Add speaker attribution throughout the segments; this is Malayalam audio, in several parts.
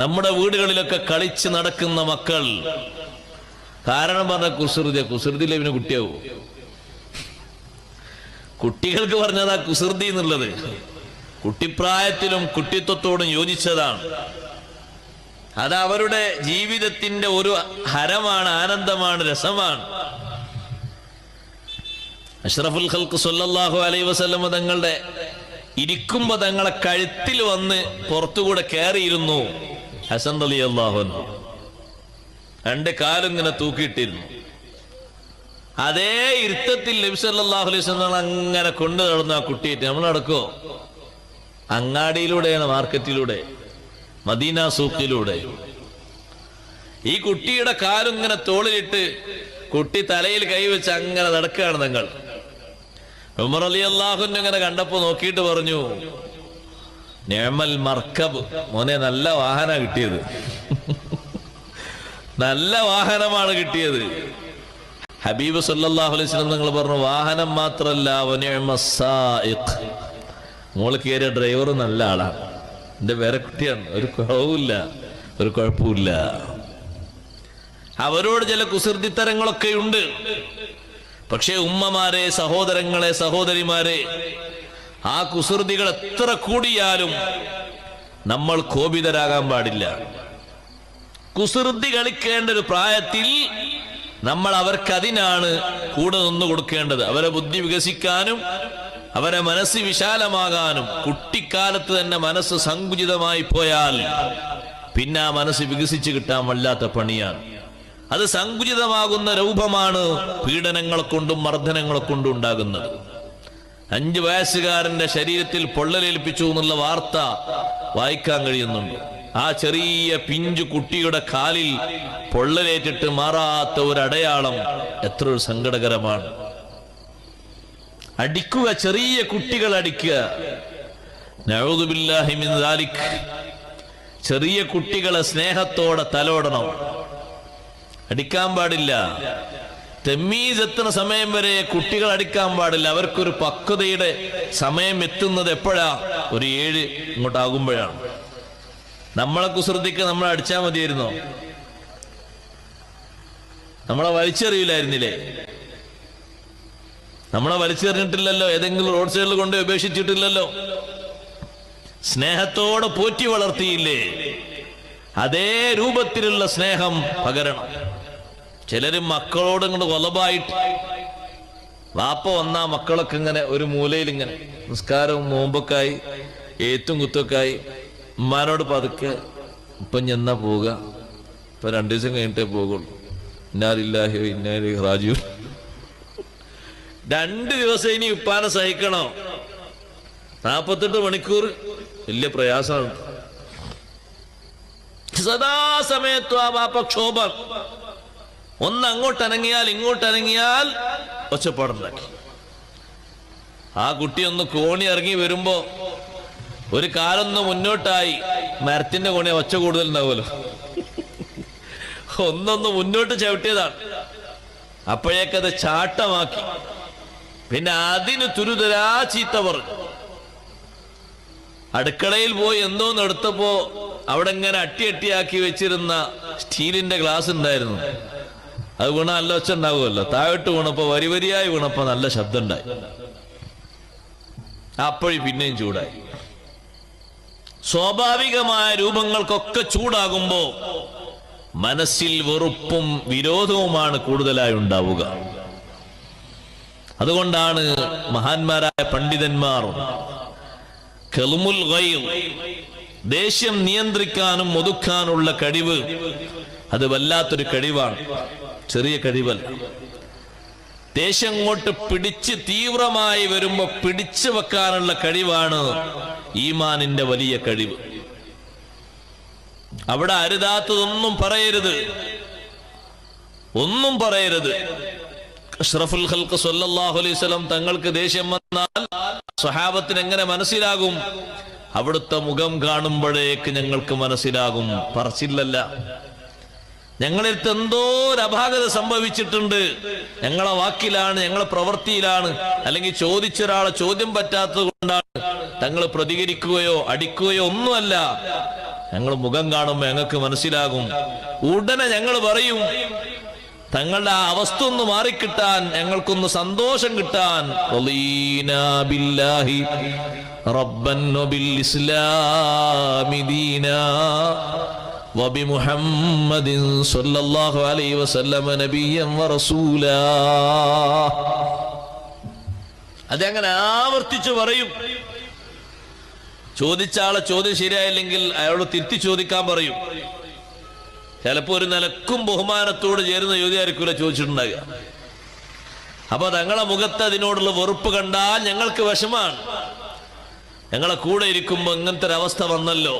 Speaker 1: നമ്മുടെ വീടുകളിലൊക്കെ കളിച്ച് നടക്കുന്ന മക്കൾ. കാരണം പറഞ്ഞ കുസൃതി കുസൃതിയിലെ ഇവന് കുട്ടിയാവൂ? കുട്ടികൾക്ക് പറഞ്ഞതാ കുസൃതി എന്നുള്ളത്. കുട്ടിപ്രായത്തിലും കുട്ടിത്വത്തോടും യോജിച്ചതാണ്. അത് അവരുടെ ജീവിതത്തിന്റെ ഒരു ഹരമാണ് ആനന്ദമാണ് രസമാണ്. അഷ്റഫുൽ ഖൽക്ക് സല്ലല്ലാഹു അലൈഹി വസല്ലമ തങ്ങളുടെ ഇരിക്കുമ്പോ തങ്ങളെ കഴുത്തിൽ വന്ന് പുറത്തുകൂടെ കയറിയിരുന്നു. ഹസൻ രണ്ട് കാലും ഇങ്ങനെ തൂക്കിയിട്ടിരുന്നു. അതേ ഇരുത്തത്തിൽ നബി സല്ലല്ലാഹു അലൈഹി അങ്ങനെ കൊണ്ടു നടന്നു ആ കുട്ടിയേറ്റ് നമ്മൾ നടക്കോ അങ്ങാടിയിലൂടെയാണ് മാർക്കറ്റിലൂടെ മദീന സൂക്കിലൂടെ ഈ കുട്ടിയുടെ കാലും ഇങ്ങനെ തോളിലിട്ട് കുട്ടി തലയിൽ കൈവച്ച് അങ്ങനെ നടക്കുകയാണ് നിങ്ങൾ ഉമർ അലി അള്ളാഹുൻ ഇങ്ങനെ കണ്ടപ്പോ നോക്കിയിട്ട് പറഞ്ഞു നേമൽ മർക്കബ് മോനെ നല്ല വാഹന കിട്ടിയത്. നല്ല വാഹനമാണ് കിട്ടിയത്. ഹബീബ് സല്ലല്ലാഹു അലൈഹി നിങ്ങൾ പറഞ്ഞു വാഹനം സായിഖ് മോൾ കയറിയ ഡ്രൈവർ നല്ല ആളാണ് എന്റെ വേറെ കുട്ടിയാണ്. ഒരു കുഴവുമില്ല. ഒരു കുഴപ്പമില്ല അവരോട് ചില കുസൃതിത്തരങ്ങളൊക്കെ ഉണ്ട്. പക്ഷേ ഉമ്മമാരെ സഹോദരങ്ങളെ സഹോദരിമാരെ ആ കുസൃതികൾ എത്ര കൂടിയാലും നമ്മൾ കോപിതരാകാൻ പാടില്ല. കുസൃതി കളിക്കേണ്ട ഒരു പ്രായത്തിൽ നമ്മൾ അവർക്ക് അതിനാണ് കൂടെ നിന്ന് കൊടുക്കേണ്ടത്. അവരെ ബുദ്ധി വികസിക്കാനും അവരെ മനസ്സ് വിശാലമാകാനും കുട്ടിക്കാലത്ത് തന്നെ മനസ്സ് സങ്കുചിതമായി പോയാൽ പിന്നെ ആ മനസ്സ് വികസിച്ച് കിട്ടാൻ വല്ലാത്ത പണിയാണ്. അത് സങ്കുചിതമാകുന്ന രൂപമാണ് പീഡനങ്ങളെ കൊണ്ടും മർദ്ദനങ്ങളെ കൊണ്ടും ഉണ്ടാകുന്നത്. അഞ്ചു വയസ്സുകാരന്റെ ശരീരത്തിൽ പൊള്ളലേൽപ്പിച്ചു എന്നുള്ള വാർത്ത വായിക്കാൻ കഴിയുന്നുണ്ട്. ആ ചെറിയ പിഞ്ചു കുട്ടിയുടെ കാലിൽ പൊള്ളലേറ്റിട്ട് മാറാത്ത ഒരു അടയാളം എത്ര ഒരു സങ്കടകരമാണ്. അടിക്കുക ചെറിയ കുട്ടികൾ അടിക്കുക. ചെറിയ കുട്ടികളെ സ്നേഹത്തോടെ തലോടണം. അടിക്കാൻ പാടില്ല. തെമ്മീസ് എത്തുന്ന സമയം വരെ കുട്ടികൾ അടിക്കാൻ പാടില്ല. അവർക്കൊരു പക്വതയുടെ സമയം എത്തുന്നത് എപ്പോഴാ? ഒരു ഏഴ് ഇങ്ങോട്ടാകുമ്പോഴാണ്. നമ്മളെ കുസൃതിക്ക് നമ്മൾ അടിച്ചാൽ മതിയായിരുന്നോ? നമ്മളെ വലിച്ചെറിയില്ലായിരുന്നില്ലേ? നമ്മളെ വലിച്ചെറിഞ്ഞിട്ടില്ലല്ലോ? ഏതെങ്കിലും റോഡ് സൈഡിൽ കൊണ്ട് ഉപേക്ഷിച്ചിട്ടില്ലല്ലോ? സ്നേഹത്തോടെ പോറ്റി വളർത്തിയില്ലേ? അതേ രൂപത്തിലുള്ള സ്നേഹം പകരണം. ചിലര് മക്കളോട് ഇങ്ങോട്ട് കൊലപായിട്ട് വാപ്പ വന്നാ മക്കളൊക്കെ ഇങ്ങനെ ഒരു മൂലയിൽ ഇങ്ങനെ നിസ്കാരവും നോമ്പൊക്കായി ഏത്തും കുത്തൊക്കായി ഉമ്മാനോട് പതുക്കെ ഇപ്പം ചെന്നാ പോവുക. ഇപ്പൊ രണ്ടു ദിവസം കഴിഞ്ഞിട്ടേ പോകുള്ളൂ ഇന്നാലില്ലാഹിയോ ഇന്നാലി റാജു രണ്ട് ദിവസം ഇനി ഉപ്പാനെ സഹിക്കണോ? നാപ്പത്തെട്ട് മണിക്കൂർ വലിയ പ്രയാസമാണ്. സദാസമയത്തും ആ വാപ്പ ക്ഷോഭം. ഒന്ന് അങ്ങോട്ട് അനങ്ങിയാൽ ഇങ്ങോട്ട് അനങ്ങിയാൽ ഒച്ചപ്പാടുണ്ടാക്കി. ആ കുട്ടി ഒന്ന് കോണി ഇറങ്ങി വരുമ്പോ ഒരു കാലൊന്ന് മുന്നോട്ടായി മരത്തിന്റെ കോണി ഒച്ച കൂടുതൽ ഉണ്ടാവുമല്ലോ ഒന്നൊന്ന് മുന്നോട്ട് ചവിട്ടിയതാണ്. അപ്പോഴേക്കത് ചാട്ടമാക്കി. പിന്നെ അതിന് തുരുതരാ ചീത്ത പറഞ്ഞു. അടുക്കളയിൽ പോയി എന്തോ എടുത്തപ്പോ അവിടെ ഇങ്ങനെ അട്ടി അട്ടിയാക്കി വെച്ചിരുന്ന സ്റ്റീലിന്റെ ഗ്ലാസ് ഉണ്ടായിരുന്നു. അത് വീണ നല്ല ഒച്ച ഉണ്ടാവുമല്ലോ താഴോട്ട് വീണപ്പോ വരി വരിയായി വീണപ്പോ നല്ല ശബ്ദം ഉണ്ടായി അപ്പോഴും പിന്നെയും ചൂടായി. സ്വാഭാവികമായ രൂപങ്ങൾക്കൊക്കെ ചൂടാകുമ്പോ മനസ്സിൽ വെറുപ്പും വിരോധവുമാണ് കൂടുതലായി ഉണ്ടാവുക. അതുകൊണ്ടാണ് മഹാന്മാരായ പണ്ഡിതന്മാർ കെളുമുൽ ദേഷ്യം നിയന്ത്രിക്കാനും ഒതുക്കാനുള്ള കഴിവ് അത് വല്ലാത്തൊരു കഴിവാണ്. ചെറിയ കഴിവല്ല ദേഷ്യം കൊണ്ട് പിടിച്ച് തീവ്രമായി വരുമ്പോ പിടിച്ചു വെക്കാനുള്ള കഴിവാണ് ഈമാനിന്റെ വലിയ കഴിവ്. അവിടെ അരുതാത്തതൊന്നും പറയരുത്. ഒന്നും പറയരുത്. അഷ്റഫുൽ ഹൽക്ക് സല്ലല്ലാഹു അലൈഹി തങ്ങൾക്ക് ദേഷ്യം വന്നാൽ സ്വഹാബത്തിന് എങ്ങനെ മനസ്സിലാകും? അവിടുത്തെ മുഖം കാണുമ്പോഴേക്ക് ഞങ്ങൾക്ക് മനസ്സിലാകും. പറച്ചില്ലല്ല ഞങ്ങളിടത്ത് എന്തോ ഒരു അപാകത സംഭവിച്ചിട്ടുണ്ട്. ഞങ്ങളെ വാക്കിലാണ് ഞങ്ങളെ പ്രവൃത്തിയിലാണ് അല്ലെങ്കിൽ ചോദിച്ചൊരാളെ ചോദ്യം പറ്റാത്തത് കൊണ്ടാണ് തങ്ങൾ പ്രതികരിക്കുകയോ അടിക്കുകയോ ഒന്നുമല്ല. ഞങ്ങൾ മുഖം കാണുമ്പോൾ ഞങ്ങൾക്ക് മനസ്സിലാകും. ഉടനെ ഞങ്ങൾ പറയും തങ്ങളുടെ ആ അവസ്ഥ ഒന്ന് മാറിക്കിട്ടാൻ ഞങ്ങൾക്കൊന്ന് സന്തോഷം കിട്ടാൻ. റബ്ബൻ وبمحمد صلى الله عليه وسلم نبيا ورسولا അതങ്ങനെ ആവർത്തിച്ചു പറയും ചോദിച്ച ആളെ ചോദ്യം ശരിയായില്ലെങ്കിൽ അയാളോട് തിരുത്തി ചോദിക്കാൻ പറയും ചിലപ്പോ ഒരു നിലക്കും ബഹുമാനത്തോട് ചേരുന്ന ചോദ്യമായിരിക്കൂല ചോദിച്ചിട്ടുണ്ടാകുക അപ്പൊ തങ്ങളെ മുഖത്ത് അതിനോടുള്ള വെറുപ്പ് കണ്ടാൽ ഞങ്ങൾക്ക് വിഷമാണ് ഞങ്ങളെ കൂടെ ഇരിക്കുമ്പോ ഇങ്ങനത്തെ ഒരു അവസ്ഥ വന്നല്ലോ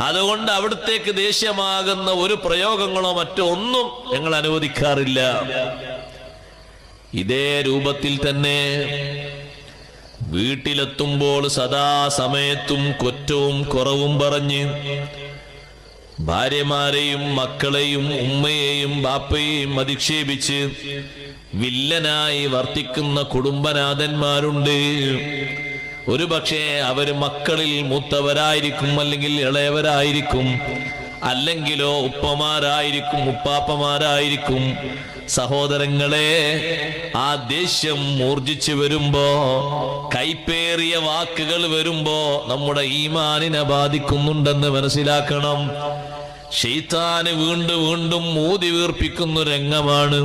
Speaker 1: അതുകൊണ്ട് അവിടത്തേക്ക് ദേഷ്യമാകുന്ന ഒരു പ്രയോഗങ്ങളോ മറ്റോ ഒന്നും ഞങ്ങൾ അനുവദിക്കാറില്ല. ഇതേ രൂപത്തിൽ തന്നെ വീട്ടിലെത്തുമ്പോൾ സദാ സമയത്തും കുറ്റവും കുറവും പറഞ്ഞ് ഭാര്യമാരെയും മക്കളെയും ഉമ്മയെയും ബാപ്പയെയും അധിക്ഷേപിച്ച് വില്ലനായി വർത്തിക്കുന്ന കുടുംബനാഥന്മാരുണ്ട്. ഒരു പക്ഷേ അവർ മക്കളിൽ മൂത്തവരായിരിക്കും അല്ലെങ്കിൽ ഇളയവരായിരിക്കും അല്ലെങ്കിലോ ഉപ്പമാരായിരിക്കും ഉപ്പാപ്പമാരായിരിക്കും. സഹോദരങ്ങളെ ആ ദേഷ്യം മൂർജിച്ചു വരുമ്പോ കൈപ്പേറിയ വാക്കുകൾ വരുമ്പോ നമ്മുടെ ഈമാനിനെ ബാധിക്കുന്നുണ്ടെന്ന് മനസ്സിലാക്കണം. ഷെയ്ത്താന് വീണ്ടും വീണ്ടും മൂതി വീർപ്പിക്കുന്ന രംഗമാണ്.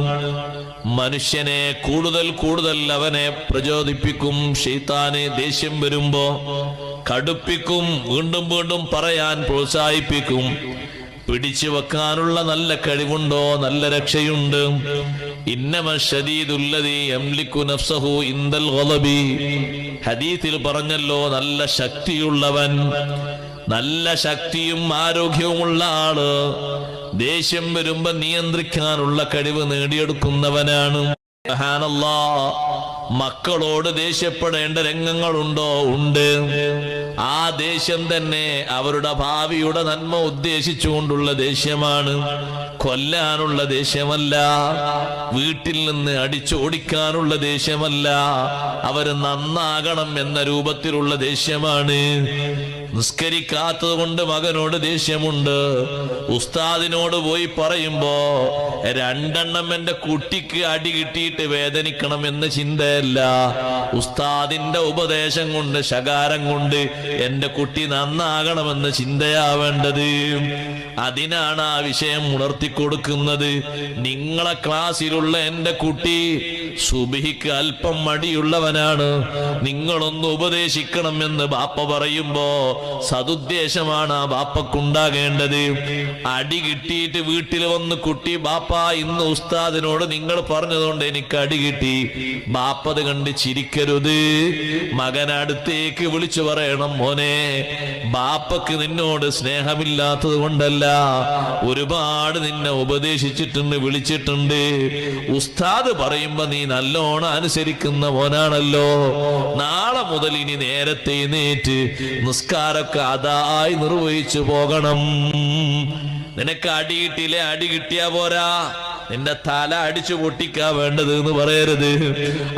Speaker 1: മനുഷ്യനെ കൂടുതൽ കൂടുതൽ അവനെ പ്രചോദിപ്പിക്കും. ഷെയ്ത്താന് ദേഷ്യം വരുമ്പോ കടുപ്പിക്കും വീണ്ടും വീണ്ടും പറയാൻ പ്രോത്സാഹിപ്പിക്കും. പിടിച്ചു വെക്കാനുള്ള നല്ല കഴിവുണ്ടോ? നല്ല രക്ഷയുണ്ട്. ഹദീത്തിൽ പറഞ്ഞല്ലോ നല്ല ശക്തിയുള്ളവൻ നല്ല ശക്തിയും ആരോഗ്യവുമുള്ള ആൾ ദേഷ്യം വരുമ്പോ നിയന്ത്രിക്കാനുള്ള കഴിവ് നേടിയെടുക്കുന്നവനാണ്. മക്കളോട് ദേഷ്യപ്പെടേണ്ട രംഗങ്ങളുണ്ടോ? ഉണ്ട്. ആ ദേഷ്യം തന്നെ അവരുടെ ഭാവിയുടെ നന്മ ഉദ്ദേശിച്ചുകൊണ്ടുള്ള ദേഷ്യമാണ്. കൊല്ലാനുള്ള ദേഷ്യമല്ല. വീട്ടിൽ നിന്ന് അടിച്ചോടിക്കാനുള്ള ദേഷ്യമല്ല. അവർ നന്നാകണം എന്ന രൂപത്തിലുള്ള ദേഷ്യമാണ്. നിസ്കരിക്കാത്തത് കൊണ്ട് മകനോട് ദേഷ്യമുണ്ട്. ഉസ്താദിനോട് പോയി പറയുമ്പോ രണ്ടെണ്ണം എന്റെ കുട്ടിക്ക് അടി കിട്ടിയിട്ട് വേദനിക്കണം എന്ന ചിന്തയല്ല. ഉസ്താദിന്റെ ഉപദേശം കൊണ്ട് ശകാരം കൊണ്ട് എന്റെ കുട്ടി നന്നാകണമെന്ന് ചിന്തയാവേണ്ടത്. അതിനാണ് ആ വിഷയം ഉണർത്തിക്കൊടുക്കുന്നത്. നിങ്ങളെ ക്ലാസ്സിലുള്ള എന്റെ കുട്ടി സുബിഹിക്ക് അല്പം മടിയുള്ളവനാണ്. നിങ്ങളൊന്ന് ഉപദേശിക്കണം എന്ന് ബാപ്പ പറയുമ്പോ സതുദ്ദേശമാണ് ആ ബാപ്പക്കുണ്ടാകേണ്ടത്. അടി കിട്ടിയിട്ട് വീട്ടിൽ വന്ന് കുട്ടി ബാപ്പ ഇന്ന് ഉസ്താദിനോട് നിങ്ങൾ പറഞ്ഞതുകൊണ്ട് എനിക്ക് അടി കിട്ടി. ബാപ്പത് കണ്ട് ചിരിക്കരുത്. മകൻ അടുത്തേക്ക് വിളിച്ചു പറയണം മോനെ ബാപ്പക്ക് നിന്നോട് സ്നേഹമില്ലാത്തത് കൊണ്ടല്ല. ഒരുപാട് നിന്നെ ഉപദേശിച്ചിട്ടുണ്ട് വിളിച്ചിട്ടുണ്ട്. ഉസ്താദ് പറയുമ്പോ നീ നല്ലോണം അനുസരിക്കുന്ന മോനാണല്ലോ. നാളെ മുതൽ ഇനി നേരത്തെ നേറ്റ് നിസ്കാരമൊക്കെ അതായി നിർവഹിച്ചു പോകണം. നിനക്ക് അടി കിട്ടിയില്ലേ അടി കിട്ടിയാ പോരാ. നിന്റെ തല അടിച്ചു പൊട്ടിക്കാ വേണ്ടത് എന്ന് പറയരുത്.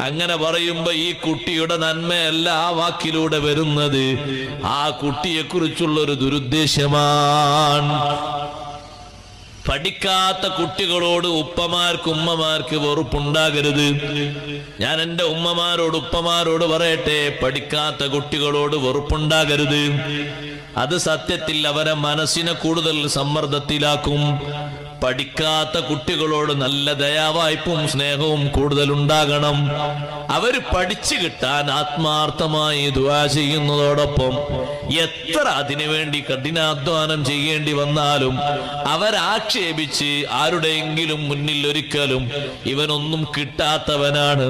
Speaker 1: അങ്ങനെ പറയുമ്പോ ഈ കുട്ടിയുടെ നന്മയല്ല ആ വാക്കിലൂടെ വരുന്നത്. ആ കുട്ടിയെ കുറിച്ചുള്ള ഒരു ദുരുദ്ദേശമാണ്. പഠിക്കാത്ത കുട്ടികളോട് ഉപ്പമാർക്ക് ഉമ്മമാർക്ക് വെറുപ്പുണ്ടാകരുത്. ഞാൻ എന്റെ ഉമ്മമാരോട് ഉപ്പമാരോട് പറയട്ടെ പഠിക്കാത്ത കുട്ടികളോട് വെറുപ്പുണ്ടാകരുത്. അത് സത്യത്തിൽ അവരെ മനസ്സിനെ കൂടുതൽ സമ്മർദ്ദത്തിലാക്കും. പഠിക്കാത്ത കുട്ടികളോട് നല്ല ദയാവായ്പും സ്നേഹവും കൂടുതൽ ഉണ്ടാകണം അവർ പഠിച്ചു കിട്ടാൻ ആത്മാർത്ഥമായി ദുആ ചെയ്യുന്നതോടൊപ്പം എത്ര അതിനുവേണ്ടി കഠിനാധ്വാനം ചെയ്യേണ്ടി വന്നാലും അവരാക്ഷേപിച്ച് ആരുടെയെങ്കിലും മുന്നിൽ ഒരിക്കലും ഇവനൊന്നും കിട്ടാത്തവനാണ്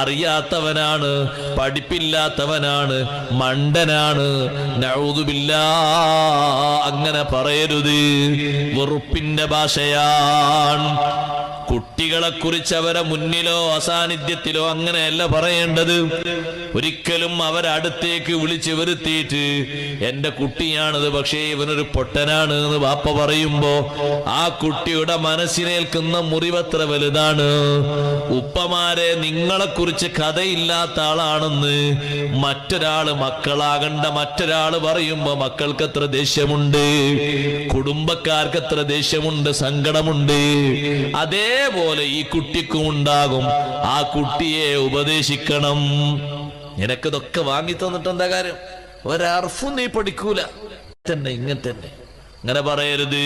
Speaker 1: അറിയാത്തവനാണ് പഠിപ്പില്ലാത്തവനാണ് മണ്ടനാണ്. നഴുതുമില്ല അങ്ങനെ പറയരുത്. വെറുപ്പിന്റെ ഭാഷയാണ് കുട്ടികളെ കുറിച്ച് അവരെ മുന്നിലോ അസാന്നിധ്യത്തിലോ അങ്ങനെയല്ല പറയേണ്ടത്. ഒരിക്കലും അവരടുത്തേക്ക് വിളിച്ചു വരുത്തിയിട്ട് എന്റെ കുട്ടിയാണത് പക്ഷേ ഇവനൊരു പൊട്ടനാണ് എന്ന് വാപ്പ പറയുമ്പോ ആ കുട്ടിയുടെ മനസ്സിനേൽക്കുന്ന മുറിവത്ര വലുതാണ്. ഉപ്പമാരെ നിങ്ങളെ കുറിച്ച് കഥയില്ലാത്ത ആളാണെന്ന് മറ്റൊരാൾ മക്കളാകണ്ട മറ്റൊരാൾ പറയുമ്പോ മക്കൾക്ക് എത്ര ദേഷ്യമുണ്ട്. കുടുംബക്കാർക്ക് എത്ര ദേഷ്യമുണ്ട്. സങ്കടമുണ്ട്. അതേപോലെ ഈ കുട്ടിക്കും ഉണ്ടാകും. ആ കുട്ടിയെ ഉപദേശിക്കണം. നിനക്കിതൊക്കെ വാങ്ങി തന്നിട്ട് എന്താ കാര്യം? ഒരർഫും നീ പഠിക്കൂല. തന്നെ ഇങ്ങനെ തന്നെ അങ്ങനെ പറയരുത്.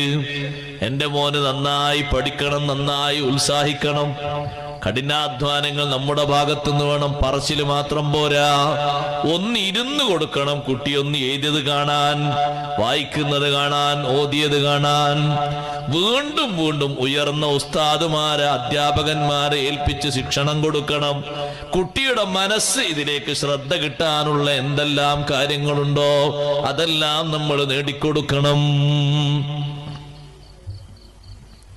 Speaker 1: എന്റെ മോന് നന്നായി പഠിക്കണം നന്നായി ഉത്സാഹിക്കണം. കഠിനാധ്വാനങ്ങൾ നമ്മുടെ ഭാഗത്തുനിന്ന് വേണം. പറച്ചിൽ മാത്രം പോരാ. ഒന്ന് ഇരുന്ന് കൊടുക്കണം കുട്ടി ഒന്ന് എഴുതിയത് കാണാൻ വായിക്കുന്നത് കാണാൻ ഓതിയത് കാണാൻ. വീണ്ടും വീണ്ടും ഉയർന്ന ഉസ്താദുമാരെ അധ്യാപകന്മാരെ ഏൽപ്പിച്ച് ശിക്ഷണം കൊടുക്കണം. കുട്ടിയുടെ മനസ്സ് ഇതിലേക്ക് ശ്രദ്ധ കിട്ടാനുള്ള എന്തെല്ലാം കാര്യങ്ങളുണ്ടോ അതെല്ലാം നമ്മൾ നേടിക്കൊടുക്കണം.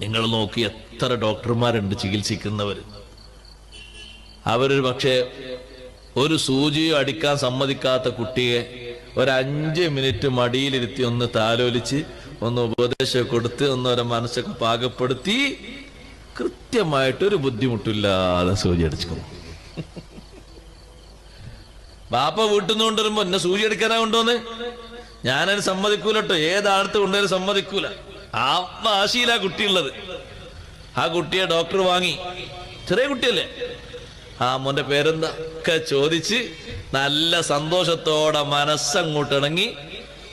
Speaker 1: നിങ്ങൾ നോക്കി എത്ര ഡോക്ടർമാരുണ്ട് ചികിത്സിക്കുന്നവർ? അവരൊരു പക്ഷേ ഒരു സൂചിയോ അടിക്കാൻ സമ്മതിക്കാത്ത കുട്ടിയെ ഒരു അഞ്ച് മിനിറ്റ് മടിയിലിരുത്തി ഒന്ന് താലോലിച്ച് ഒന്ന് ഉപദേശം കൊടുത്ത് ഒന്ന് ഒരു മനസ്സൊക്കെ പാകപ്പെടുത്തി കൃത്യമായിട്ട് ഒരു ബുദ്ധിമുട്ടില്ലാതെ സൂചി അടിച്ചു ബാപ്പ വീട്ടിൽ നിന്ന് കൊണ്ടുവരുമ്പോ എന്നെ സൂചി അടിക്കാനാ കൊണ്ടുവന്ന്? ഞാനതിന് സമ്മതിക്കൂലട്ടോ. ഏതാണത്ത് കൊണ്ടുവരും സമ്മതിക്കൂല. ആ വാശിയിലാ കുട്ടിയുള്ളത്. ആ കുട്ടിയെ ഡോക്ടർ വാങ്ങി. ചെറിയ കുട്ടിയല്ലേ? ആ മോന്റെ പേരെന്താ ഒക്കെ ചോദിച്ച് നല്ല സന്തോഷത്തോടെ മനസ്സങ്ങോട്ട് ഇണങ്ങി.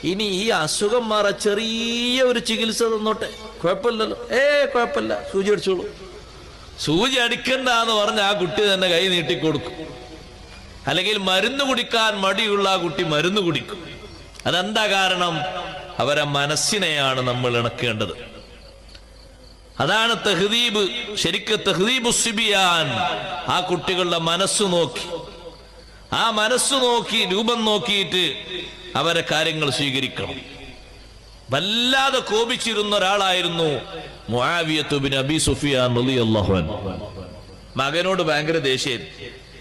Speaker 1: ഇനി ഈ അസുഖം മാറ ചെറിയ ഒരു ചികിത്സ തന്നോട്ടെ. കുഴപ്പമില്ലല്ലോ. ഏ കുഴപ്പമില്ല. സൂചി അടിച്ചോളൂ. സൂചി അടിക്കണ്ട എന്ന് പറഞ്ഞ ആ കുട്ടി തന്നെ കൈ നീട്ടി കൊടുക്കും. അല്ലെങ്കിൽ മരുന്ന് കുടിക്കാൻ മടിയുള്ള ആ കുട്ടി മരുന്ന് കുടിക്കും. അതെന്താ കാരണം? അവരെ മനസ്സിനെയാണ് നമ്മൾ ഇണക്കേണ്ടത്. അതാണ് തെഹ്ദീബ് ശരിക്ക് തെഹ്ദീബ് സിബിയാൻ. ആ കുട്ടികളുടെ മനസ്സ് നോക്കി. ആ മനസ്സ് നോക്കി രൂപം നോക്കിയിട്ട് അവരെ കാര്യങ്ങൾ സ്വീകരിക്കണം. വല്ലാതെ കോപിച്ചിരുന്ന ഒരാളായിരുന്നു അബി സുഫിയാൻ മകനോട് ഭയങ്കര ദേഷ്യം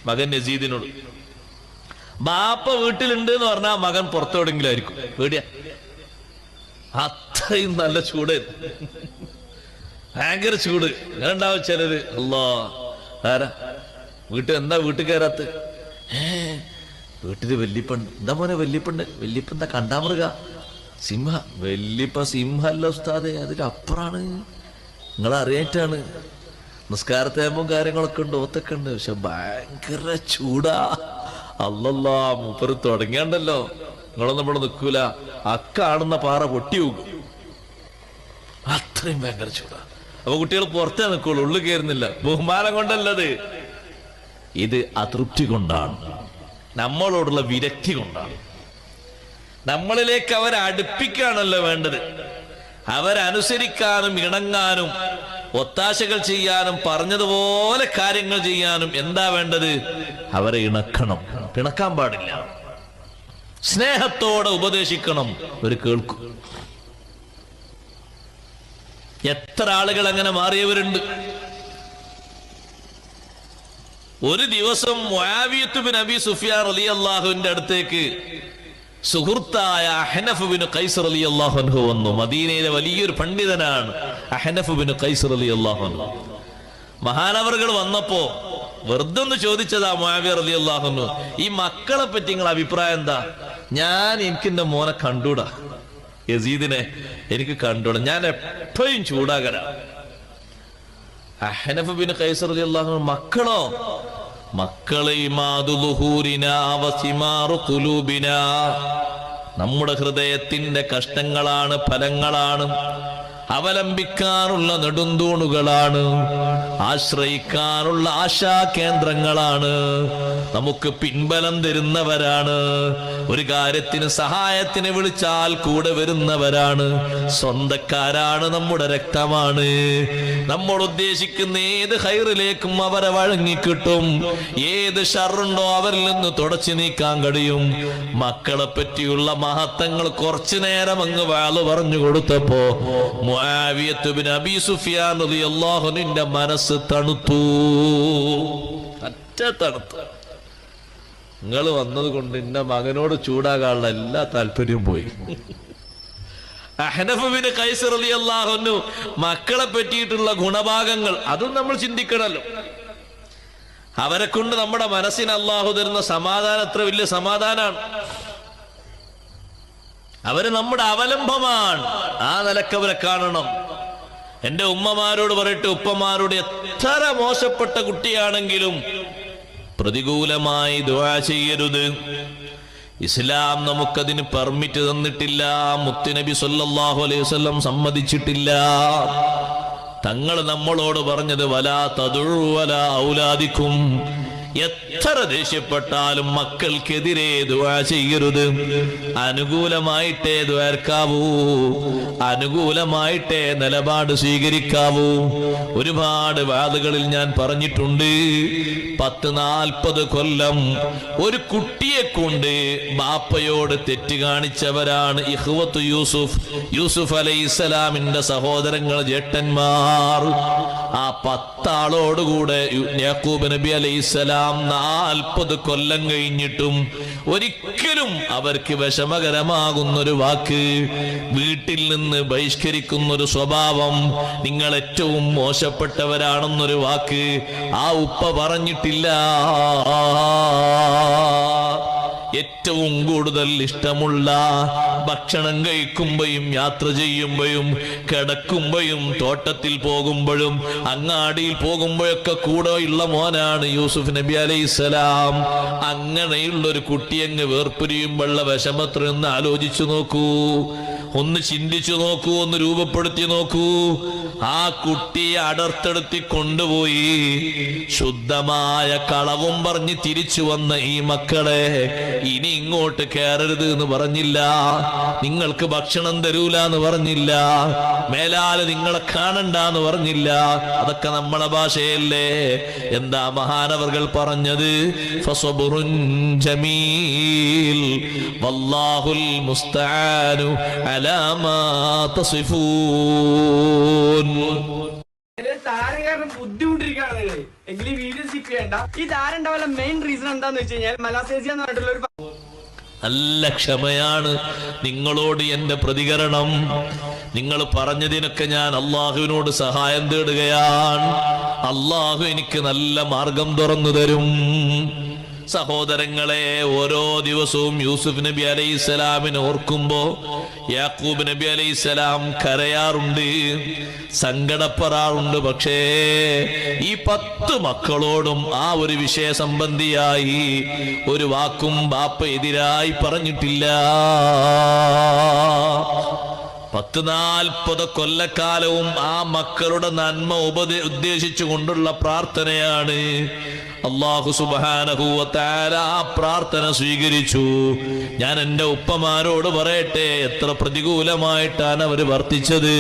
Speaker 1: മകൻ നസീദിനോട്. ബാപ്പ വീട്ടിലുണ്ട് എന്ന് പറഞ്ഞാൽ മകൻ പുറത്തെവിടെങ്കിലും ആയിരിക്കും. പേടിയ. അത്രയും നല്ല ചൂട്. ഭയങ്കര ചൂട്. ഉണ്ടാവും ചിലര്? അല്ലോ ആരാ? വീട്ടിൽ എന്താ വീട്ടിൽ കയറാത്ത വീട്ടിൽ വല്യപ്പണ്ട് എന്താ മോനെ വല്യപ്പണ്ട്? വല്യപ്പ എന്താ കണ്ടാമൃഗ? സിംഹ. വല്യപ്പ സിംഹ അല്ല ഉസ്താദെ. അതിലപ്പുറാണ്. നിങ്ങൾ അറിയായിട്ടാണ് നിസ്കാരത്തേമ്പും കാര്യങ്ങളൊക്കെ ഉണ്ട് ഓത്തൊക്കെ ഉണ്ട്. പക്ഷെ ഭയങ്കര ചൂടാ. അല്ലല്ലാ മൂപ്പര് തുടങ്ങിയണ്ടല്ലോ. നിങ്ങളൊന്നും ഇവിടെ നിൽക്കൂല. അക്കാണുന്ന പാറ പൊട്ടി പോകും. അത്രയും ഭയങ്കര ചൂടാ. അപ്പൊ കുട്ടികൾ പുറത്തേ നിൽക്കുള്ളൂ ഉള്ളു കയറുന്നില്ല. ബഹുമാനം കൊണ്ടല്ലത്. ഇത് അതൃപ്തി കൊണ്ടാണ്. നമ്മളോടുള്ള വിരക്തി കൊണ്ടാണ്. നമ്മളിലേക്ക് അവരെ അടുപ്പിക്കുകയാണല്ലോ വേണ്ടത്. അവരനുസരിക്കാനും ഇണങ്ങാനും ഒത്താശകൾ ചെയ്യാനും പറഞ്ഞതുപോലെ കാര്യങ്ങൾ ചെയ്യാനും എന്താ വേണ്ടത്? അവരെ ഇണക്കണം. പിണക്കാൻ പാടില്ല. സ്നേഹത്തോടെ ഉപദേശിക്കണം. ഒരു കേൾക്കും. എത്ര ആളുകൾ അങ്ങനെ മാറിയവരുണ്ട്. ഒരു ദിവസം Muawiyah bin Abi Sufyan Ali അള്ളാഹുവിന്റെ അടുത്തേക്ക് സുഹൃത്തായ അഹനഫുബിന് കൈസർ അലി അള്ളാഹുഹു വന്നു. മദീനയിലെ വലിയൊരു പണ്ഡിതനാണ് അഹനഫുബിന് കൈസർ അലി അള്ളാഹു മഹാനവറുകൾ വന്നപ്പോ വെറുതെ ഒന്ന് ചോദിച്ചതാ മുആവിയ അലി അള്ളാഹുനു ഈ മക്കളെ പറ്റി നിങ്ങളെ അഭിപ്രായം എന്താ? ഞാൻ എനിക്ക് എന്റെ മോനെ കണ്ടൂടാ. യസീദിനെ എനിക്ക് കണ്ടോളാം ഞാൻ എപ്പോഴും ചൂടാകരാ അഹനഫ് ബിൻ കൈസർ മക്കളോ? മക്കളെ നമ്മുടെ ഹൃദയത്തിന്റെ കഷ്ടങ്ങളാണ് ഫലങ്ങളാണ്. അവലംബിക്കാനുള്ള നെടുന്തൂണുകളാണ് ആശ്രയിക്കാനുള്ള ആശാ കേന്ദ്രങ്ങളാണ് നമുക്ക് പിൻബലം തരുന്നവരാണ് ഒരു കാര്യത്തിന് സഹായത്തിന് വിളിച്ചാൽ കൂടെ വരുന്നവരാണ് സ്വന്തക്കാരാണ് നമ്മുടെ രക്തമാണ്. നമ്മൾ ഉദ്ദേശിക്കുന്ന ഏത് ഹൈറിലേക്കും അവരെ വഴങ്ങിക്കിട്ടും ഏത് ഷറുണ്ടോ അവരിൽ നിന്ന് തുടച്ചു നീക്കാൻ കഴിയും. മക്കളെ പറ്റിയുള്ള മഹത്വങ്ങൾ കുറച്ചു നേരം അങ്ങ് വാൾ പറഞ്ഞു കൊടുത്തപ്പോ അബീ മനസ്സ് തണുത്തു. അറ്റ തണുത്തു. നിങ്ങൾ വന്നത് കൊണ്ട് എന്റെ മകനോട് ചൂടാകാനുള്ള എല്ലാ താല്പര്യവും പോയി. അഹ്നഫിന് കൈസർ അലി അള്ളാഹുനു മക്കളെ പറ്റിയിട്ടുള്ള ഗുണഭാഗങ്ങൾ അതും നമ്മൾ ചിന്തിക്കണല്ലോ. അവരെ കൊണ്ട് നമ്മുടെ മനസ്സിന് അള്ളാഹു തരുന്ന സമാധാനം എത്ര വലിയ സമാധാനമാണ് അവർ നമ്മുടെ അവലംബമാണ്. ആ നിലയ്ക്ക് അവരെ കാണണം. എന്റെ ഉമ്മമാരോട് പറയട്ടെ ഉപ്പമാരോട് എത്ര മോശപ്പെട്ട കുട്ടിയാണെങ്കിലും പ്രതികൂലമായി ദുവാ ചെയ്യരുത്. ഇസ്ലാം നമുക്കതിന് പെർമിറ്റ് തന്നിട്ടില്ല മുത്തുനബി സല്ലാഹു അലൈഹി വസല്ലം സമ്മതിച്ചിട്ടില്ല. തങ്ങൾ നമ്മളോട് പറഞ്ഞത് വലാ തതുഴുവല ഔലാദിക്കും. എത്ര ദേഷ്യപ്പെട്ടാലും മക്കൾക്കെതിരെ ചെയ്യരുത്. അനുകൂലമായിട്ടേ ദ്വാർക്കാവൂ അനുകൂലമായിട്ടേ നിലപാട് സ്വീകരിക്കാവൂ. ഒരുപാട് വാതുകളിൽ ഞാൻ പറഞ്ഞിട്ടുണ്ട്. പത്ത് നാൽപ്പത് കൊല്ലം ഒരു കുട്ടിയെ കൊണ്ട് ബാപ്പയോട് തെറ്റ് കാണിച്ചവരാണ് ഇഹ്വത്ത് യൂസുഫ്. യൂസുഫ് അലൈഹി ഇസ്ലാമിന്റെ സഹോദരങ്ങൾ ജേട്ടന്മാർ. ആ പത്താളോടുകൂടെ യാക്കൂബ് നബി അലൈഹി സ്വലാം നാൽപ്പത് കൊല്ലം കഴിഞ്ഞിട്ടും ഒരിക്കലും അവർക്ക് വിഷമകരമാകുന്നൊരു വാക്ക്. വീട്ടിൽ നിന്ന് ബഹിഷ്കരിക്കുന്നൊരു സ്വഭാവം നിങ്ങൾ ഏറ്റവും മോശപ്പെട്ടവരാണെന്നൊരു വാക്ക്. ആ ഉപ്പ പറഞ്ഞിട്ടില്ല. ഏറ്റവും കൂടുതൽ ഇഷ്ടമുള്ള ഭക്ഷണം കഴിക്കുമ്പോഴും യാത്ര ചെയ്യുമ്പോഴും കിടക്കുമ്പോഴും തോട്ടത്തിൽ പോകുമ്പോഴും അങ്ങാടിയിൽ പോകുമ്പോഴൊക്കെ കൂടെ ഉള്ള മോനാണ് യൂസുഫ് നബി അലൈഹിസ്സലാം അങ്ങനെയുള്ള ഒരു കുട്ടിയങ്ങ് വേർപിരിയുമ്പോഴുള്ള വിഷമത്രയൊന്ന് ആലോചിച്ചു നോക്കൂ. ഒന്ന് ചിന്തിച്ചു നോക്കൂ ഒന്ന് രൂപപ്പെടുത്തി നോക്കൂ. ആ കുട്ടിയെ അടർത്തെടുത്തി കൊണ്ടുപോയി ശുദ്ധമായ കളവും പറഞ്ഞ് തിരിച്ചു വന്ന ഈ മക്കളെ ഇനി ഇങ്ങോട്ട് കയറരുത് എന്ന് പറഞ്ഞില്ല. നിങ്ങൾക്ക് ഭക്ഷണം തരൂല എന്ന് പറഞ്ഞില്ല. മേലാൽ നിങ്ങളെ കാണണ്ട എന്ന് പറഞ്ഞില്ല. അതൊക്കെ നമ്മളെ ഭാഷയല്ലേ. എന്താ മഹാനവർകൾ പറഞ്ഞത്? ജമീൽ വല്ലാഹുൽ മുസ്തആനു അലാ
Speaker 2: ما تصفون ബുദ്ധിമുട്ടിരിക്കുകയാണ്. എങ്കിലും വീഡിയോ സ്കിപ്പ് ചെയ്യണ്ട. ഈ താരം മെയിൻ റീസൺ എന്താന്ന് വെച്ച് കഴിഞ്ഞാൽ മലാസേസിയ എന്ന് പറഞ്ഞിട്ടുള്ള ഒരു
Speaker 1: നല്ല ക്ഷമയാണ് നിങ്ങളോട് എന്റെ പ്രതികരണം. നിങ്ങൾ പറഞ്ഞതിനൊക്കെ ഞാൻ അള്ളാഹുവിനോട് സഹായം തേടുകയാണ്. അള്ളാഹു എനിക്ക് നല്ല മാർഗം തുറന്നു തരും. സഹോദരങ്ങളെ ഓരോ ദിവസവും യൂസുഫ് നബി അലൈഹി സ്വലാമിനെ ഓർക്കുമ്പോ യാക്കൂബ് നബി അലൈഹി സ്വലാം കരയാറുണ്ട് സങ്കടപ്പെടാറുണ്ട്. പക്ഷേ ഈ പത്ത് മക്കളോടും ആ ഒരു വിഷയ സംബന്ധിയായി ഒരു വാക്കും ബാപ്പ എതിരായി പറഞ്ഞിട്ടില്ല. പത്ത് നാൽപ്പത് കൊല്ലക്കാലവും ആ മക്കളുടെ നന്മ ഉപദേ ഉദ്ദേശിച്ചു കൊണ്ടുള്ള പ്രാർത്ഥനയാണ് അള്ളാഹു സുബാനഹൂവത്താര ആ പ്രാർത്ഥന സ്വീകരിച്ചു. ഞാൻ എന്റെ ഉപ്പമാരോട് പറയട്ടെ എത്ര പ്രതികൂലമായിട്ടാണ് അവർ വർത്തിച്ചത്.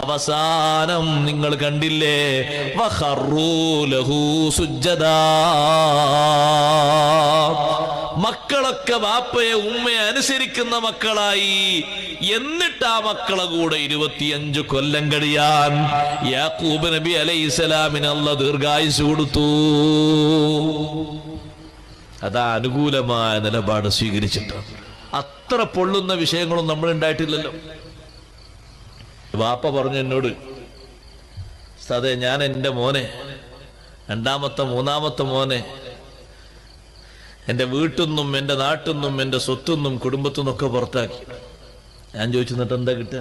Speaker 1: അവസാനം നിങ്ങൾ കണ്ടില്ലേ വഹറൂ ലഹു മക്കളൊക്കെ വാപ്പയെ ഉമ്മയെ അനുസരിക്കുന്ന മക്കളായി. എന്നിട്ട് ആ മക്കളെ കൂടെ ഇരുപത്തിയഞ്ചു കൊല്ലം കഴിയാൻ യാക്കൂബ് നബി അലൈഹി സ്വലാമിന് അല്ല ദീർഘായുസ് കൊടുത്തു. അതാ അനുകൂലമായ നിലപാട് സ്വീകരിച്ചിട്ട്. അത്ര പൊള്ളുന്ന വിഷയങ്ങളും നമ്മൾ ഉണ്ടായിട്ടില്ലല്ലോ. വാപ്പ പറഞ്ഞു എന്നോട് സതെ ഞാൻ എന്റെ മോനെ രണ്ടാമത്തെ മൂന്നാമത്തെ മോനെ എന്റെ വീട്ടിൽ എന്റെ നാട്ടിൽ നിന്നും എന്റെ സ്വത്തിൽ നിന്നും കുടുംബത്തിൽ നിന്നൊക്കെ പുറത്താക്കി. ഞാൻ ചോദിച്ചു എന്നിട്ട് എന്താ കിട്ടുക?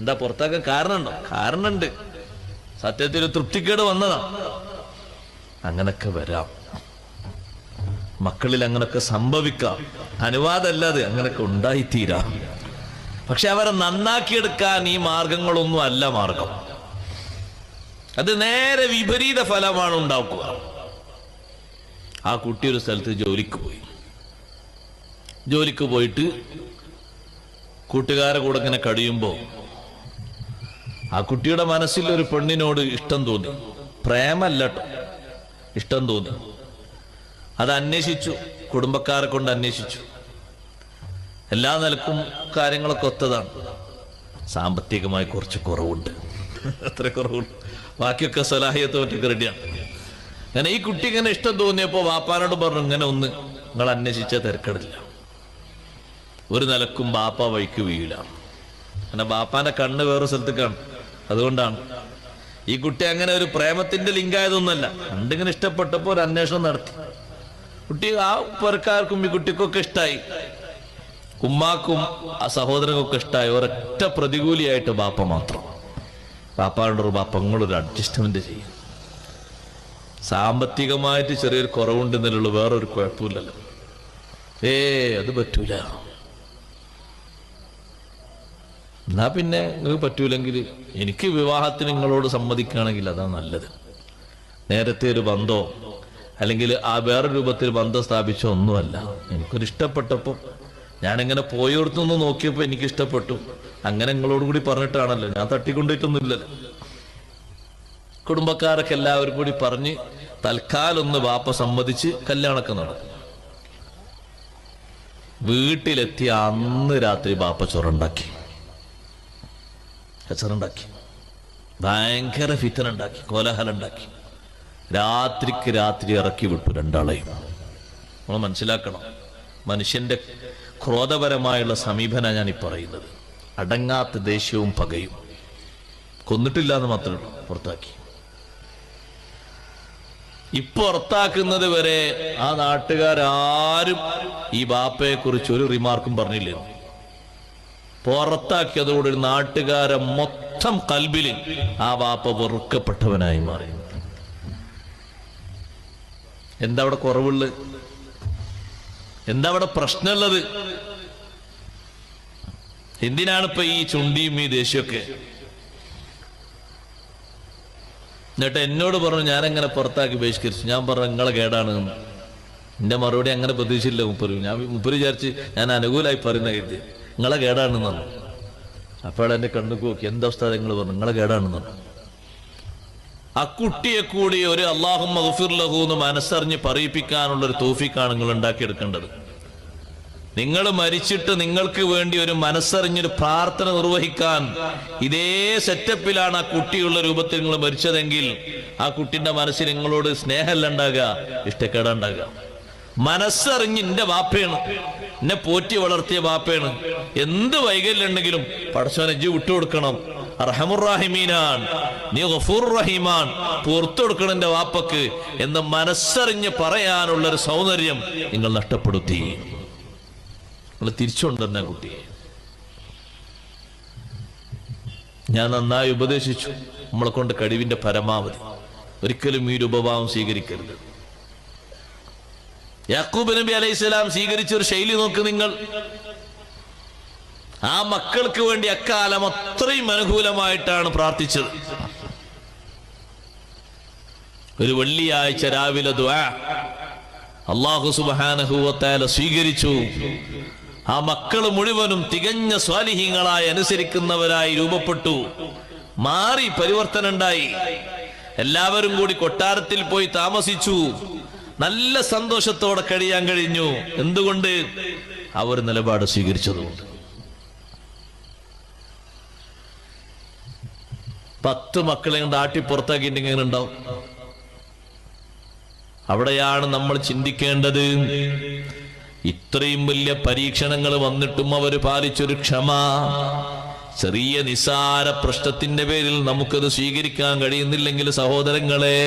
Speaker 1: എന്താ പുറത്താക്കാൻ കാരണമുണ്ടോ? കാരണമുണ്ട്. സത്യത്തിൽ തൃപ്തിക്കേട് വന്നതാ. അങ്ങനൊക്കെ വരാം. മക്കളിൽ അങ്ങനൊക്കെ സംഭവിക്കാം. അനുവാദമല്ലാതെ അങ്ങനൊക്കെ ഉണ്ടായിത്തീരാം. പക്ഷെ അവരെ നന്നാക്കിയെടുക്കാൻ ഈ മാർഗങ്ങളൊന്നും അല്ല മാർഗം. അത് നേരെ വിപരീത ഫലമാണ് ഉണ്ടാക്കുക. ആ കുട്ടി ഒരു സ്ഥലത്ത് ജോലിക്ക് പോയി. ജോലിക്ക് പോയിട്ട് കൂട്ടുകാരെ കൂടെ ഇങ്ങനെ കഴിയുമ്പോൾ ആ കുട്ടിയുടെ മനസ്സിൽ ഒരു പെണ്ണിനോട് ഇഷ്ടം തോന്നി. പ്രേമല്ല ഇഷ്ടം തോന്നി. അത് അന്വേഷിച്ചു. കുടുംബക്കാരെ കൊണ്ട് അന്വേഷിച്ചു. എല്ലാ നിലക്കും കാര്യങ്ങളൊക്കെ ഒത്തതാണ്. സാമ്പത്തികമായി കുറച്ച് കുറവുണ്ട്. അത്ര കുറവുണ്ട് ബാക്കിയൊക്കെ സലാഹിയത്ത് റെഡിയാണ്. അങ്ങനെ ഈ കുട്ടി ഇങ്ങനെ ഇഷ്ടം തോന്നിയപ്പോൾ വാപ്പാനോട് പറഞ്ഞു ഇങ്ങനെ ഒന്ന് നിങ്ങൾ അന്വേഷിച്ച തിരക്കടില്ല. ഒരു നിലക്കും ബാപ്പ വഴിക്ക് വീഴില്ല അങ്ങനെ ബാപ്പാന്റെ കണ്ണ് വേറെ സ്ഥലത്തേക്കാണ്. അതുകൊണ്ടാണ്. ഈ കുട്ടി അങ്ങനെ ഒരു പ്രേമത്തിന്റെ ലിങ്കായതൊന്നുമല്ല കണ്ടിങ്ങനെ ഇഷ്ടപ്പെട്ടപ്പോൾ ഒരു അന്വേഷണം നടത്തി. കുട്ടി ആ പെരക്കാർക്കും ഈ കുട്ടിക്കൊക്കെ ഇഷ്ടമായി ഉമ്മാക്കും ആ സഹോദരങ്ങൾക്കൊക്കെ ഇഷ്ടമായി ഒരൊറ്റ പ്രതികൂലിയായിട്ട് ബാപ്പ മാത്രം. ബാപ്പാണ്ടൊരു ഒരു ബാപ്പ നിങ്ങളൊരു അഡ്ജസ്റ്റ്മെന്റ് ചെയ്യും. സാമ്പത്തികമായിട്ട് ചെറിയൊരു കുറവുണ്ടെന്നുള്ളൂ വേറൊരു കുഴപ്പമില്ലല്ലോ. ഏ അത് പറ്റൂല. എന്നാ പിന്നെ നിങ്ങൾക്ക് പറ്റൂലെങ്കിൽ എനിക്ക് വിവാഹത്തിന് നിങ്ങളോട് സമ്മതിക്കുകയാണെങ്കിൽ അതാണ് നല്ലത്. നേരത്തെ ഒരു ബന്ധോ അല്ലെങ്കിൽ ആ വേറെ രൂപത്തിൽ ബന്ധം സ്ഥാപിച്ച ഒന്നുമല്ല. എനിക്കൊരു ഇഷ്ടപ്പെട്ടപ്പോൾ ഞാനിങ്ങനെ പോയോടത്തുനിന്ന് നോക്കിയപ്പോൾ എനിക്ക് ഇഷ്ടപ്പെട്ടു അങ്ങനെ നിങ്ങളോട് കൂടി പറഞ്ഞിട്ടാണല്ലോ. ഞാൻ തട്ടിക്കൊണ്ടിട്ടൊന്നുമില്ലല്ലോ. കുടുംബക്കാരൊക്കെ എല്ലാവരും കൂടി പറഞ്ഞ് തൽക്കാലൊന്ന് വാപ്പ സമ്മതിച്ച് കല്യാണമൊക്കെ നടക്കും. വീട്ടിലെത്തിയ അന്ന് രാത്രി ബാപ്പ ചൊറുണ്ടാക്കി. കച്ചറുണ്ടാക്കി ഭയങ്കര ഫിത്തനുണ്ടാക്കി കോലാഹലുണ്ടാക്കി രാത്രിക്ക് രാത്രി ഇറക്കി വിട്ടു രണ്ടാളെയും. നമ്മൾ മനസ്സിലാക്കണം മനുഷ്യന്റെ ക്രോധപരമായുള്ള സമീപന ഞാൻ ഈ പറയുന്നത്. അടങ്ങാത്ത ദേഷ്യവും പകയും. കൊന്നിട്ടില്ല എന്ന് മാത്രമേ ഉള്ളൂ പുറത്താക്കി. ഇപ്പൊ പുറത്താക്കുന്നത് വരെ ആ നാട്ടുകാരും ഈ ബാപ്പയെ കുറിച്ച് ഒരു റിമാർക്കും പറഞ്ഞില്ല. പുറത്താക്കിയതോടെ നാട്ടുകാരെ മൊത്തം കൽബിൽ ആ ബാപ്പ വെറുക്കപ്പെട്ടവനായി മാറി. എന്താ അവിടെ കുറവുള്ള? എന്താ അവിടെ പ്രശ്നമുള്ളത്? എന്തിനാണ് ഇപ്പൊ ഈ ചുണ്ടിയും ഈ ദേഷ്യമൊക്കെ? എന്നിട്ട് എന്നോട് പറഞ്ഞു ഞാനെങ്ങനെ പുറത്താക്കി ബഹിഷ്കരിച്ചു. ഞാൻ പറഞ്ഞു നിങ്ങളെ കേടാണ്. എന്റെ മറുപടി അങ്ങനെ പ്രതീക്ഷിച്ചില്ല മുപ്പര്. ഞാൻ മുപ്പര് വിചാരിച്ച് ഞാൻ അനുകൂലമായി പറയുന്ന കരുതി. നിങ്ങളെ കേടാണെന്ന് പറഞ്ഞു. അപ്പോഴാണ് എന്റെ കണ്ണു നോക്കി എന്താ അവസ്ഥ നിങ്ങൾ പറഞ്ഞു? നിങ്ങളെ കേടാണെന്ന് പറഞ്ഞു. ആ കുട്ടിയെ കൂടി ഒരു അള്ളാഹു മഹഫിർ ലഹു എന്ന് മനസ്സറിഞ്ഞ് പറയിപ്പിക്കാനുള്ള ഒരു തോഫിക്കാണ് നിങ്ങൾ ഉണ്ടാക്കിയെടുക്കേണ്ടത്. നിങ്ങൾ മരിച്ചിട്ട് നിങ്ങൾക്ക് വേണ്ടി ഒരു മനസ്സറിഞ്ഞൊരു പ്രാർത്ഥന നിർവഹിക്കാൻ ഇതേ സെറ്റപ്പിലാണ് ആ കുട്ടിയുള്ള രൂപത്തിൽ നിങ്ങൾ മരിച്ചതെങ്കിൽ ആ കുട്ടിന്റെ മനസ്സിൽ നിങ്ങളോട് സ്നേഹമല്ല ഉണ്ടാകുക ഇഷ്ടക്കേടുണ്ടാകുക മനസ്സറിഞ്ഞ് എന്റെ വാപ്പയാണ് എന്നെ പോറ്റി വളർത്തിയ വാപ്പയാണ്. എന്ത് വൈകല്യുണ്ടെങ്കിലും പടച്ചോനെ ജി വിട്ടുകൊടുക്കണം. റഹമുറാഹിമീനാൻ നീ ഗഫൂർ റഹീമാൻ പുറത്തു കൊടുക്കണം എന്റെ വാപ്പക്ക് എന്ന് മനസ്സറിഞ്ഞ് പറയാനുള്ള ഒരു സൗന്ദര്യം നിങ്ങൾ നഷ്ടപ്പെടുത്തി. നിങ്ങൾ തിരിച്ചുകൊണ്ടുവന്ന കുട്ടിയെ ഞാൻ നന്നായി ഉപദേശിച്ചു. നമ്മളെ കൊണ്ട് കഴിവിന്റെ പരമാവധി. ഒരിക്കലും ഈ രൂപഭാവം സ്വീകരിക്കരുത്. യാക്കൂബ് നബി അലൈഹി സ്വലാം സ്വീകരിച്ച ഒരു ശൈലി നോക്ക് നിങ്ങൾ. ആ മക്കൾക്ക് വേണ്ടി അക്കാലം അത്രയും അനുകൂലമായിട്ടാണ് പ്രാർത്ഥിച്ചത്. ഒരു വെള്ളിയാഴ്ച രാവിലെ അള്ളാഹു സുബാനഹുവത്താല സ്വീകരിച്ചു. ആ മക്കൾ മുഴുവനും തികഞ്ഞ സ്വാലിഹ്യങ്ങളായി അനുസരിക്കുന്നവരായി രൂപപ്പെട്ടു. മാറി പരിവർത്തനം ഉണ്ടായി എല്ലാവരും കൂടി കൊട്ടാരത്തിൽ പോയി താമസിച്ചു. നല്ല സന്തോഷത്തോടെ കഴിയാൻ കഴിഞ്ഞു. എന്തുകൊണ്ട്? അവർ നിലപാട് സ്വീകരിച്ചതുകൊണ്ട്. പത്ത് മക്കളെ കൊണ്ട് എങ്ങനെ ഉണ്ടാവും? അവിടെയാണ് നമ്മൾ ചിന്തിക്കേണ്ടത്. ഇത്രയും വലിയ പരീക്ഷണങ്ങൾ വന്നിട്ടും അവർ പാലിച്ചൊരു ക്ഷമ. ചെറിയ നിസാര പ്രശ്നത്തിന്റെ പേരിൽ നമുക്കത് സ്വീകരിക്കാൻ കഴിയുന്നില്ലെങ്കിൽ സഹോദരങ്ങളെ